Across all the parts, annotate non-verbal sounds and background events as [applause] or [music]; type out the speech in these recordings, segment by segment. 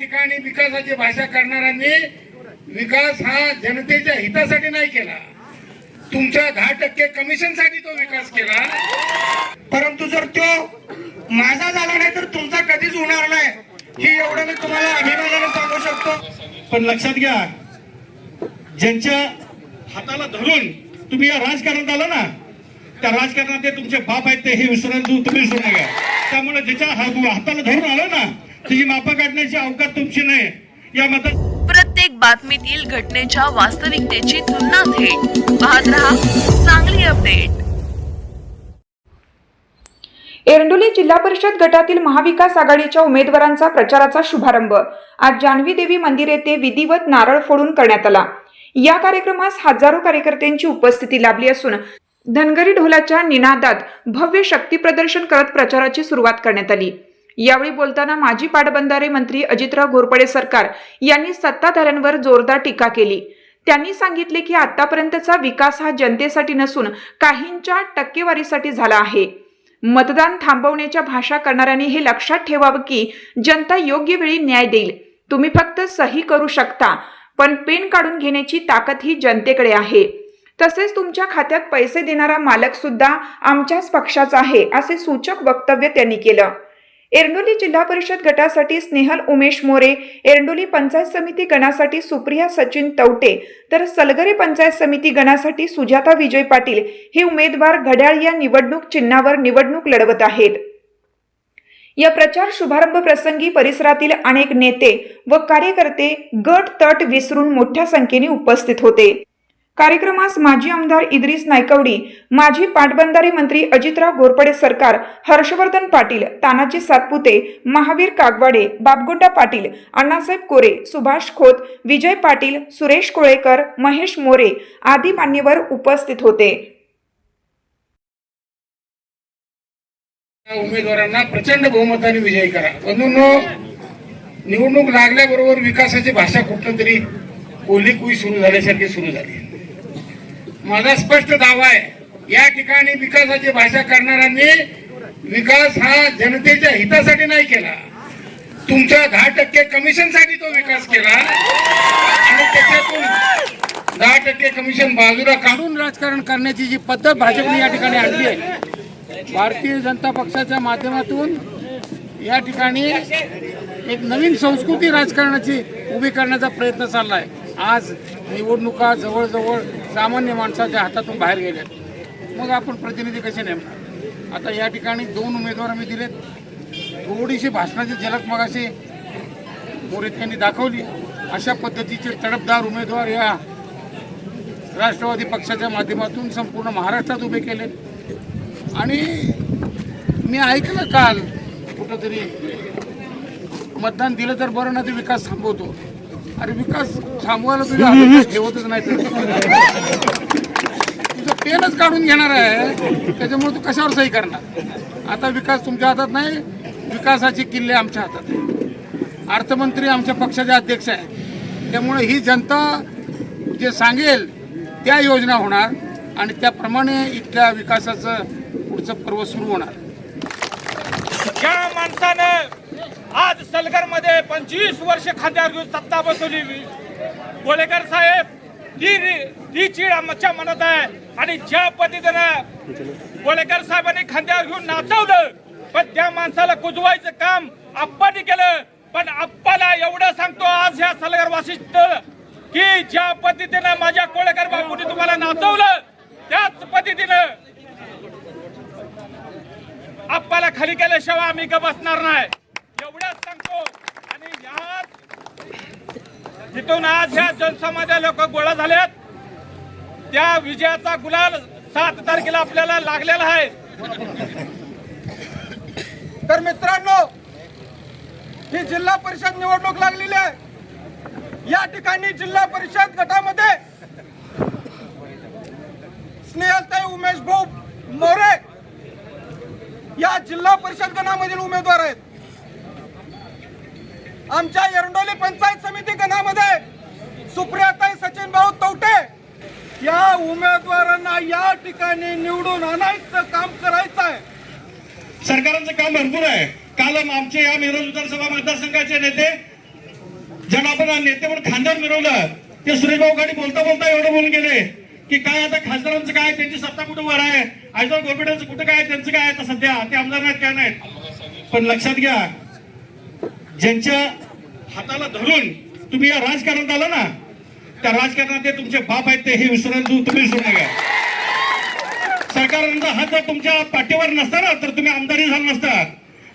ठिकाणी विकासाची भाषा करणाऱ्यांनी विकास हा जनतेच्या हितासाठी नाही केला. तुमच्या दहा टक्के कमिशनसाठी तो विकास केला. परंतु जर तो माझा झाला नाही तर तुमचा कधीच होणार नाही. ही एवढं मी तुम्हाला अभिमानाने सांगू शकतो. पण लक्षात घ्या ज्यांच्या हाताला धरून तुम्ही या राजकारणात आला ना त्या राजकारणात ते तुमचे बाप आहेत ते हे विसरून तुम्ही विसरू नका त्यामुळे ज्याच्या हात- हाताला धरून आलं ना त्याची मापा काढण्याची अवकाश तुमची नाही. या मतात प्रत्येक बातमीतील घटनेच्या वास्तविकतेची तुलना थेट. पाहत रहा चांगली अपडेट. एरंडोली जिल्हा परिषद गटातील महाविकास आघाडीच्या उमेदवारांचा प्रचाराचा शुभारंभ. आज जान्हवी देवी मंदिर येथे विधिवत नारळ फोडून करण्यात आला. या कार्यक्रमास हजारो कार्यकर्त्यांची उपस्थिती लाभली असून धनगरी ढोलाच्या निनादात भव्य शक्ती प्रदर्शन करत प्रचाराची सुरुवात करण्यात आली. यावेळी बोलताना माजी पाटबंधारे मंत्री अजितराव घोरपडे सरकार यांनी सत्ताधाऱ्यांवर जोरदार टीका केली. त्यांनी सांगितले की आतापर्यंतचा विकास हा जनतेसाठी नसून काहींच्या टक्केवारीसाठी झाला आहे. मतदान थांबवण्याच्या भाषा करणाऱ्यांनी हे लक्षात ठेवावं की जनता योग्य वेळी न्याय देईल. तुम्ही फक्त सही करू शकता पण पेन काढून घेण्याची ताकद ही जनतेकडे आहे. तसेच तुमच्या खात्यात पैसे देणारा मालक सुद्धा आमच्याच पक्षाचा आहे असे सूचक वक्तव्य त्यांनी केलं. एरंडोली जिल्हा परिषद गटासाठी स्नेहल उमेश मोरे एरंडोली पंचायत समिती गणासाठी सुप्रिया सचिन तवटे तर सलगरे पंचायत समिती गणासाठी सुजाता विजय पाटील हे उमेदवार घड्याळ या निवडणूक चिन्हावर निवडणूक लढवत आहेत. या प्रचार शुभारंभ प्रसंगी परिसरातील अनेक नेते व कार्यकर्ते गट तट विसरून मोठ्या संख्येने उपस्थित होते. कार्यक्रमास माजी आमदार इद्रिस नायकवडी माजी पाटबंधारे मंत्री अजितराव घोरपडे सरकार हर्षवर्धन पाटील तानाजी सातपुते महावीर कागवाडे बापगोंडा पाटील अण्णासाहेब कोरे सुभाष खोत विजय पाटील सुरेश कोळेकर महेश मोरे आदी मान्यवर उपस्थित होते. उमेदवारांना प्रचंड बहुमताने विजयी करा. निवडणूक लागल्याबरोबर विकासाची भाषा कुठं तरी कोल्ही कुई सुरू झाल्यासारखी सुरू झाली. माझा स्पष्ट दावा आहे. या ठिकाणी विकासाची भाषा करणाऱ्यांनी विकास हा जनतेच्या हितासाठी नाही केला. तुमच्या दहा टक्के कमिशनसाठी तो विकास केला. आणि त्याच्यातून दहा टक्के कमिशन बाजूला काढून राजकारण करण्याची जी पद्धत भाजपने या ठिकाणी आणली आहे भारतीय जनता पक्षाच्या माध्यमातून या ठिकाणी एक नवीन संस्कृती राजकारणाची उभी करण्याचा प्रयत्न चालला आहे आज निवडणुका जवळजवळ सामान्य माणसाच्या हातातून बाहेर गेल्या मग आपण प्रतिनिधी कसे नेमणार? आता या ठिकाणी दोन उमेदवार आम्ही दिलेत. थोडीशी भाषणाची झलक मगाशी मोरेत यांनी दाखवली. अशा पद्धतीचे तडफदार उमेदवार या राष्ट्रवादी पक्षाच्या माध्यमातून संपूर्ण महाराष्ट्रात उभे केले आणि मी ऐकलं काल कुठंतरी मतदान दिलं तर बरं ना ते विकास थांबवतो. अरे विकास थांबवायला तुझ्या हातात [laughs] ठेवतच नाही तर. तुझं पेनच काढून घेणार आहे. त्याच्यामुळे तू कशावर सही करणार? आता विकास तुमच्या हातात नाही विकासाचे किल्ले आमच्या हातात आहे अर्थमंत्री आमच्या पक्षाचे अध्यक्ष आहेत. त्यामुळे ही जनता जे सांगेल त्या योजना होणार आणि त्याप्रमाणे इथल्या विकासाचं पुढचं पर्व सुरू होणार. ज्या माणसानं आज सलगरमध्ये पंचवीस वर्ष खांद्यावर घेऊन सत्ता बसवली गोलेकर साहेब ती ती चीड आमच्या मनात आहे. आणि ज्या पद्धतीनं गोलेकर साहेबांनी खांद्यावर घेऊन नाचवलं पण त्या माणसाला कुजवायचं काम आप्पानी केलं. पण आप्पाला एवढं सांगतो आज ह्या सलगर वासिष्ठ की ज्या पद्धतीनं माझ्या कोळेकर बापूंनी तुम्हाला नाचवलं त्याच पद्धतीनं आप्पाला खाली केल्याशिवाय आम्ही ग बसणार नाही. एवढंच सांगतो. आणि यात जिथून आज ह्या जनसमाजा लोक गोळा झाल्यात त्या विजयाचा गुलाल सात तारखेला आपल्याला लागलेला आहे. तर मित्रांनो ही जिल्हा परिषद निवडणूक लागलेली आहे. या ठिकाणी जिल्हा परिषद गटामध्ये स्नेहलताई उमेश भाऊ मोरे या जिल्हा परिषद गणामधील उमेदवार आहेत. आमच्या एरंडोली पंचायत समिती गणामध्ये सुप्रियाताई सचिन भाऊ तवटे या उमेदवारांना या ठिकाणी निवडून आणायचं काम करायचं आहे सरकारांचं काम भरपूर आहे. काल आमचे या मिरज विधानसभा मतदारसंघाचे नेते ज्यांना आपण नेते म्हणून खांद्यावर मिरवलं ते सुरेश भाऊ गाडी बोलता बोलता एवढं बोलून गेले की काय आता खासदारांचं काय त्यांची सत्ता कुठं वर आहे आजवर गोरपेटाचं कुठं काय त्यांचं काय आता सध्या ते आमदार नाहीत काय नाहीत. पण लक्षात घ्या ज्यांच्या हाताला धरून तुम्ही या राजकारणात आला ना त्या राजकारणात ते तुमचे बाप आहेत ते हे विसरून तुम्ही विसरू नका सरकारांचा हात जर तुमच्या पाठीवर नसता ना तर तुम्ही आमदारी झाला नसता.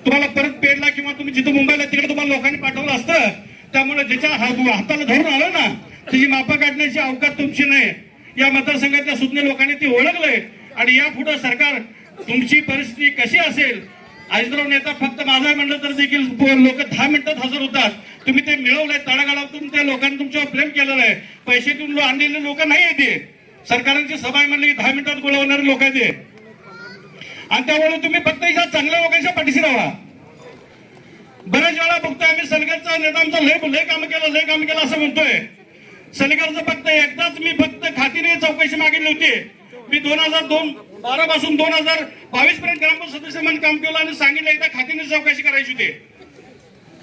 तुम्हाला परत पेडला किंवा तुम्ही जिथं मुंबईला तिकडे तुम्हाला लोकांनी पाठवलं असतं. त्यामुळे ज्याच्या हाताला धरून आलं ना त्याची मापा काढण्याची अवकाश तुमची नाही. या मतदारसंघातल्या सुज्ञ लोकांनी ते ओळखलंय. आणि यापुढे सरकार तुमची परिस्थिती कशी असेल आईजराव नेता फक्त माझा म्हणलं तर देखील लोक दहा मिनिटात हजर होतात. तुम्ही ते मिळवलंय तळागाळातून त्या लोकांनी तुमच्यावर प्रेम केलेलं आहे. पैसे देऊन आणलेले लोक नाही येते ते. सरकारांची सभा आहे की दहा मिनिटात बोलवणारे लोक आहेत ते. आणि त्यामुळे तुम्ही फक्त या चांगल्या लोकांच्या पाठीशी राहा. बऱ्याच वेळा बघतोय आम्ही सलगरचा नेता आमचा लय लय काम केलं लय काम केलं असं म्हणतोय. सलगरचं फक्त एकदाच मी फक्त खातीने चौकशी मागितली होती. मी दोन हजार दोन बारा पासून दोन हजार बावीस पर्यंत ग्रामपंचायत सदस्य म्हणून काम केलं आणि सांगितलं एकदा खातीने चौकशी करायची होती.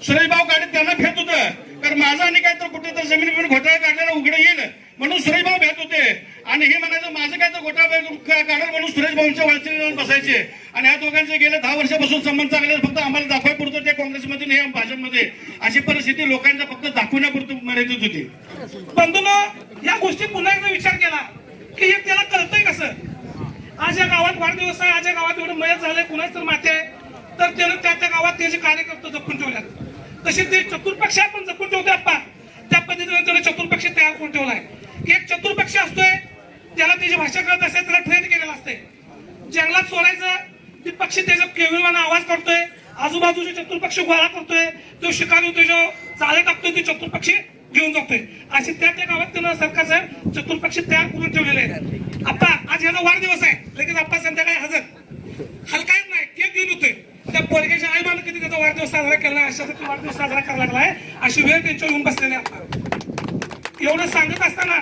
सुरेश भाऊ गाडीत त्यांना भेट होतं. कारण माझा आणि काय तर कुठे तर जमिनीवर घोटाळा काढलेला उघडं येईल म्हणून सुरेश भाऊ भेट होते. आणि हे म्हणायचं माझं काय तर घोटाळा काढलं म्हणून सुरेश भाऊंच्या वाचने जाऊन बसायचे. आणि ह्या दोघांचे गेले दहा वर्षापासून संबंध चांगले फक्त आम्हाला दाखवायपुरतं त्या काँग्रेसमध्ये नाही भाजपमध्ये. अशी परिस्थिती लोकांना फक्त दाखवण्यापुरतं मर्यादित होती. बंधून या गोष्टी पुन्हा एकदा विचार केला की हे त्याला कळतंय कसं आज या गावात वाढदिवस आहे. माझ्या गावात एवढं मयत झालंय कुणाच तर माते आहे. तर त्यानं त्या त्या गावात त्याचे कार्यकर्ते जपून ठेवल्यात. तसे ते चतुर्पक्ष आपण जपून ठेवते आप्पा. त्या पद्धतीने त्याने चतुर्पक्ष तयार करून ठेवलाय. की एक चतुर्पक्ष असतोय त्याला त्याची भाषा कळत असते त्याला ट्रेन केलेला असते जंगलात सोडायचं ते पक्षी त्याचा केविलवाना आवाज करतोय. आजूबाजूचे चतुर्पक्ष गोळा करतोय. तो शिकारी जो चाळे टाकतोय ते चतुर्पक्षी. घेऊन जातोय असे त्या त्या गावात त्यानं सरकार साहेब चतुर्पक्षी तयार करून ठेवलेले आहेत. आप्पा आज याचा वाढदिवस आहे. लगेच आप्पा संध्याकाळी हजर. हलकाय नाही. केक घेऊन होतोय त्या पोरग्याच्या आई कधी त्याचा वाढदिवस साजरा केला अशा वाढदिवस साजरा करायला लागलाय. अशी वेळ त्यांच्यावर येऊन बसलेली आहे एवढं सांगत असताना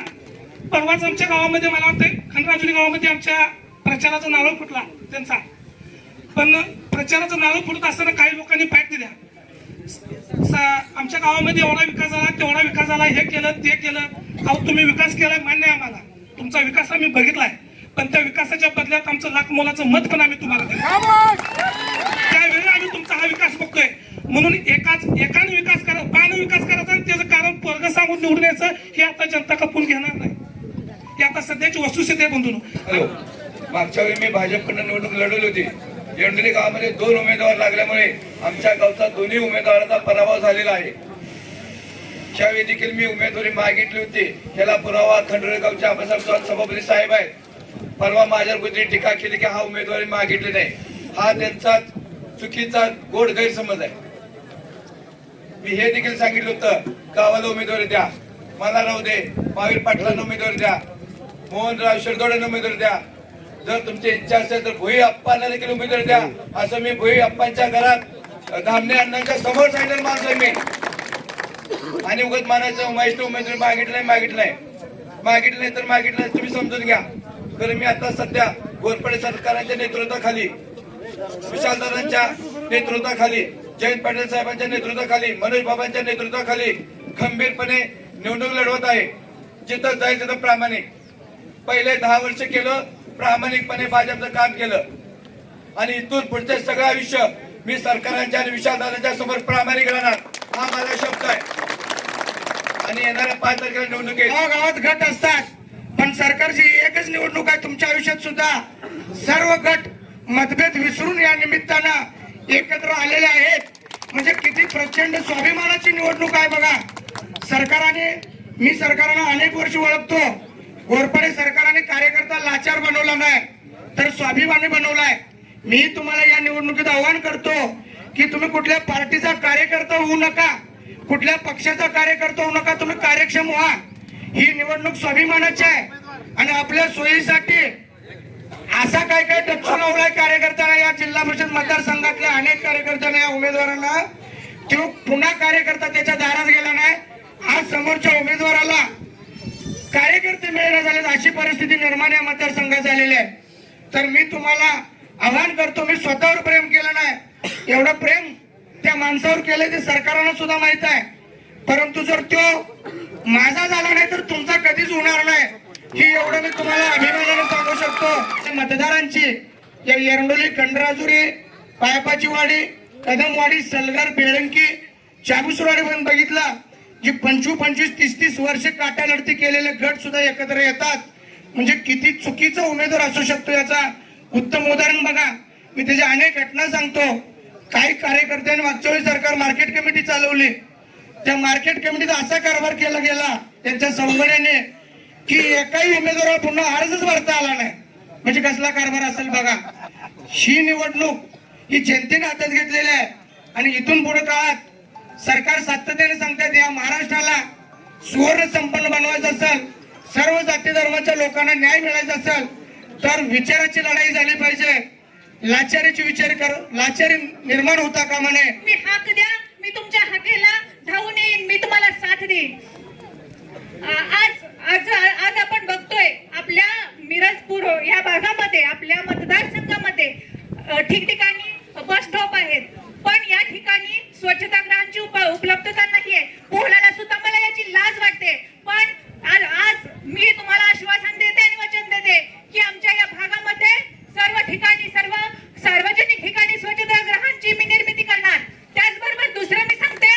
परवाच आमच्या गावामध्ये मला वाटतंय खंडराजुली गावामध्ये आमच्या प्रचाराचा नारळ फुटला त्यांचा. पण प्रचाराचा नारळ फुटत असताना काही लोकांनी पाठ दिल्या. आमच्या गावामध्ये एवढा विकास झाला तेवढा विकास झाला हे केलं ते केलं. अहो तुम्ही विकास केलाय मान्य आहे आम्हाला. तुमचा विकास आम्ही बघितलाय. पण त्या विकासाच्या बदल्यात आमचं लाख मोलाचं मत पण आम्ही तुम्हाला त्यावेळी आम्ही तुमचा हा विकास बघतोय. म्हणून एकाच एकाने विकास करा पानं विकास करायचा आणि त्याचं कारण पोरग सांगून निवडून यायचं हे आता जनता कपून घेणार नाही. हे आता सध्याची वस्तुस्थिती आहे बंधू हॅलो. मागच्या वेळी मी भाजपकडनं निवडणूक लढवली होती. जेंडली गावामध्ये दोन उमेदवार लागल्यामुळे आमच्या गावचा दोन्ही उमेदवाराचा पराभव झालेला आहे. त्यावेळी देखील मी उमेदवारी मागितली होती. त्याला पुरावा खंडोळे गावचे आबासाहेब सभापती साहेब आहेत. परवा माझ्यावर कुठली टीका केली की हा उमेदवारी मागितली नाही. हा त्यांचा चुकीचा गोड गैरसमज आहे. मी हे देखील सांगितलं होतं. गावाला उमेदवारी द्या. मला राहू दे. महावीर पाटलांना उमेदवारी द्या. मोहनराव शिरदोड्यांना उमेदवारी द्या. जर तुमची इच्छा असेल तर भोई अप्पांना देखील उमेदवारी द्या. असं मी भोई अप्पांच्या घरात धामणे अण्णांच्या समोर सांगितलं माझं मी. आणि उगत मानायचं उमेश उमेदवारी मागितलंय मागितलंय मागितलं नाही. तर मागितलं तुम्ही समजून घ्या. तर मी आता सध्या गोरपडे सरकारांच्या नेतृत्वाखाली विशालदारांच्या नेतृत्वाखाली जयंत पाटील साहेबांच्या नेतृत्वाखाली मनोज बाबांच्या नेतृत्वाखाली खंबीरपणे निवडणूक लढवत आहे. जिथं जाईल तिथं प्रामाणिक. पहिले दहा वर्ष केलं प्रामाणिकपणे भाजपचं काम केलं. आणि इथून पुढचे सगळं आयुष्य मी सरकारांच्या आणि विशालदारांच्या समोर प्रामाणिक राहणार हा माझा शब्द आहे. आणि येणाऱ्या पाच तारखेला निवडणुकीत गावात गट असतात पण सरकारची एकच निवडणूक आहे तुमच्या आयुष्यात सुद्धा. सर्व गट मतभेद विसरून या निमित्तानं एकत्र आलेले आहेत. म्हणजे किती प्रचंड स्वाभिमानाची निवडणूक आहे बघा. सरकाराने मी सरकारांना अनेक वर्ष ओळखतो. घोरपडे सरकाराने कार्यकर्ता लाचार बनवला नाही तर स्वाभिमानी बनवलाय. मी तुम्हाला या निवडणुकीत आव्हान करतो की तुम्ही कुठल्या पार्टीचा कार्यकर्ता होऊ नका कुठल्या पक्षाचा कार्यकर्ता होऊ नका तुम्ही कार्यक्षम व्हा. ही निवडणूक स्वाभिमानाची आहे आणि आपल्या सोयीसाठी असा काय काय टच्चू लावलाय कार्यकर्त्यांना या जिल्हा परिषद मतदारसंघातल्या अनेक कार्यकर्त्यांना या उमेदवारांना. तो पुन्हा कार्यकर्ता त्याच्या दारात गेला नाही आज समोरच्या उमेदवाराला कार्यकर्ते मिळेना झाले अशी परिस्थिती निर्माण या मतदारसंघात झालेली आहे. तर मी तुम्हाला आवाहन करतो मी स्वतःवर प्रेम केलं नाही. एवढं प्रेम त्या माणसावर केलंय ते सरकारांना सुद्धा माहीत आहे. परंतु जर तो माझा झाला नाही तर तुमचा कधीच होणार नाही. ही एवढं मी तुम्हाला अभिमानाने सांगू शकतो. मतदारांची या एरंडोली कंडराजुरी पायपाची वाडी कदमवाडी सलगार बेळंकी चाबुसवाडी पण बघितला. जी पंचवीस पंचवीस तीस तीस वर्ष काटा लढती केलेले गट सुद्धा एकत्र येतात. म्हणजे किती चुकीचा उमेदवार असू शकतो याचा उत्तम उदाहरण बघा. मी त्याच्या अनेक घटना सांगतो. काही कार्यकर्त्यांनी मागच्या वेळी सरकार मार्केट कमिटी चालवली. त्या मार्केट कमिटीचा असा कारभार केला गेला त्यांच्या संघटनेने की एकाही उमेदवाराला पुन्हा अर्जच भरता आला नाही. म्हणजे कसला कारभार असेल बघा. ही निवडणूक ही जनतेने हातात घेतलेली आहे. आणि इथून पुढे काळात सरकार सातत्याने सांगतात या महाराष्ट्राला सुवर्ण संपन्न बनवायचं असेल सर्व जाती धर्माच्या लोकांना न्याय मिळायचा असेल तर विचाराची लढाई झाली पाहिजे. लाचारीची विचार कर लाचारी निर्माण होता का म्हणे मी हाक द्या मी तुमच्या हाकेला धावून येईन मी तुम्हाला साथ देईन. आज आज आज आपण बघतोय आपल्या मिरजपूर या भागामध्ये आपल्या मतदारसंघामध्ये ठीक ठिकठिकाणी बस स्टॉप आहेत पण या ठिकाणी स्वच्छतागृहांची उप उपलब्धता नाहीये बोलायला सुद्धा मला याची लाज वाटते पण आज आज मी तुम्हाला आश्वासन देते आणि वचन देते की आमच्या या भागामध्ये सर्व ठिकाणी सर्व सार्वजनिक ठिकाणी स्वच्छतागृहांची मी निर्मिती करणार त्याचबरोबर दुसरं मी सांगते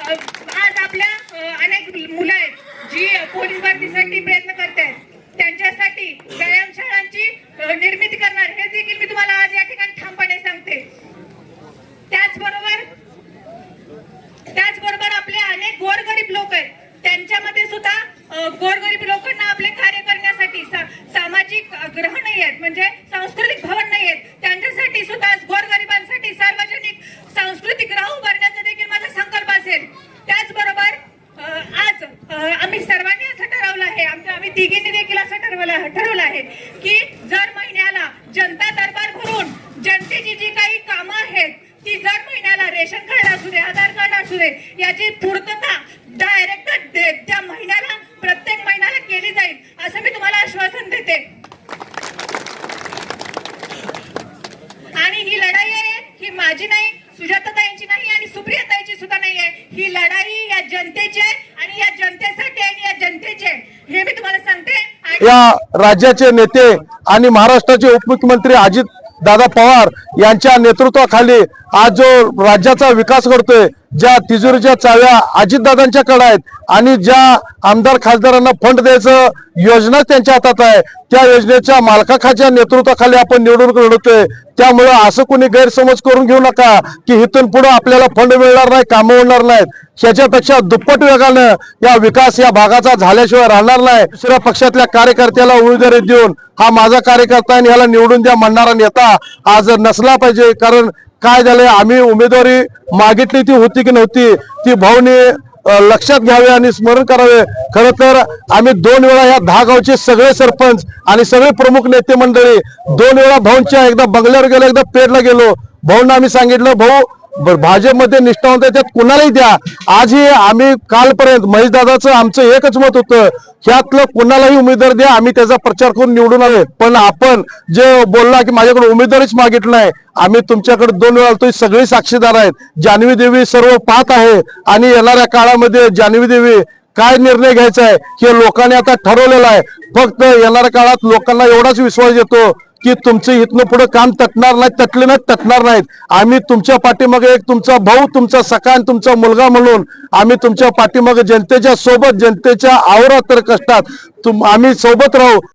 अ, आज आपल्या अ, अनेक मुलं आहेत जी पोलीस भरतीसाठी प्रयत्न करत आहेत त्यांच्यासाठी व्यायामशाळांची अ, निर्मिती करणार हे देखील मी तुम्हाला आज या ठिकाणी ठामपणे सांगते त्याचबरोबर त्याचबरोबर आपले अनेक गोरगरीब लोक आहेत त्यांच्यामध्ये सुद्धा अ, गोरगरीब लोकांना आपले कार्य करण्यासाठी सा- सामाजिक ग्रह नाही आहेत म्हणजे सांस्कृतिक भवन नाही आहेत त्यांच्यासाठी सुद्धा गोरगरिबांसाठी सार्वजनिक सांस्कृतिक ग्रह उभारण्याचा देखील माझा संकल्प असेल त्याचबरोबर अ, आज अ, आम्ही सर्वांनी असं ठरवलं आहे आमच्या आम्ही तिघींनी देखील असं ठरवलं ठरवलं आहे की जर महिन्याला जनता दरबार भरून जनतेची जी काही कामं आहेत ती जर महिन्याला रेशन कार्ड असू दे आधार कार्ड असू दे याची पूर्तता डायरेक्ट त्या महिन्याला प्रत्येक महिन्याला केली जाईल असं मी तुम्हाला आश्वासन देते आणि ही लढाई आहे ही माझी नाही सुजाताताईंची नाही आणि सुप्रियाताईंची सुद्धा नाही आहे ही लढाई या जनतेची आहे आणि या जनतेसाठी आणि या जनतेची आहे हे मी तुम्हाला सांगते आणि या राज्याचे नेते आणि महाराष्ट्राचे उपमुख्यमंत्री अजित दादा पवार यांच्या नेतृत्वाखाली आज जो राज्याचा विकास करतोय ज्या तिजोरीच्या चाव्या अजितदादांच्याकडे आहेत आणि ज्या आमदार खासदारांना फंड द्यायचं योजना त्यांच्या हातात आहे त्या योजनेच्या मालकाखाच्या नेतृत्वाखाली आपण निवडणूक लढवतोय त्यामुळं असं कोणी गैरसमज करून घेऊ नका की इथून पुढे आपल्याला फंड मिळणार नाही कामं होणार नाहीत. ह्याच्यापेक्षा दुप्पट वेगानं या विकास या भागाचा झाल्याशिवाय राहणार नाही. दुसऱ्या पक्षातल्या कार्यकर्त्याला उमेदवारी देऊन हा माझा कार्यकर्ता आणि ह्याला निवडून द्या म्हणणारा नेता आज नसला पाहिजे कारण काय झालंय आम्ही उमेदवारी मागितली ती होती की नव्हती ती भाऊनी लक्षात घ्यावे आणि स्मरण करावे. खरं तर आम्ही दोन वेळा या दहा गावचे सगळे सरपंच आणि सगळे प्रमुख नेते मंडळी दोन वेळा भाऊंच्या एकदा बंगल्यावर गेलो एकदा पेडला गेलो. भाऊंना आम्ही सांगितलं भाऊ भाजपमध्ये निष्ठावंत आहे, त्यात कुणालाही द्या. आजही आम्ही कालपर्यंत महेशदादाचं आमचं एकच मत होतं ह्यातलं कुणालाही उमेदवार द्या आम्ही त्याचा प्रचार करून निवडून आले पण आपण जे बोलला की माझ्याकडे उमेदवारीच मागितलं नाही आम्ही तुमच्याकडे दोन वेळा आलतोय सगळे साक्षीदार आहेत. जान्हवी देवी सर्व पाहत आहे आणि येणाऱ्या काळामध्ये जान्हवी देवी काय निर्णय घ्यायचा आहे हे लोकांनी आता ठरवलेलं आहे. फक्त येणाऱ्या काळात लोकांना एवढाच विश्वास येतो की तुमचं इथनं पुढे काम तटणार नाही तटले नाही तटणार नाहीत. आम्ही तुमच्या पाठीमागे एक तुमचा भाऊ तुमचा सखा आणि तुमचा मुलगा म्हणून आम्ही तुमच्या पाठीमागे जनतेच्या सोबत जनतेच्या आवरात तर कष्टात. तुम आम्ही सोबत राहू.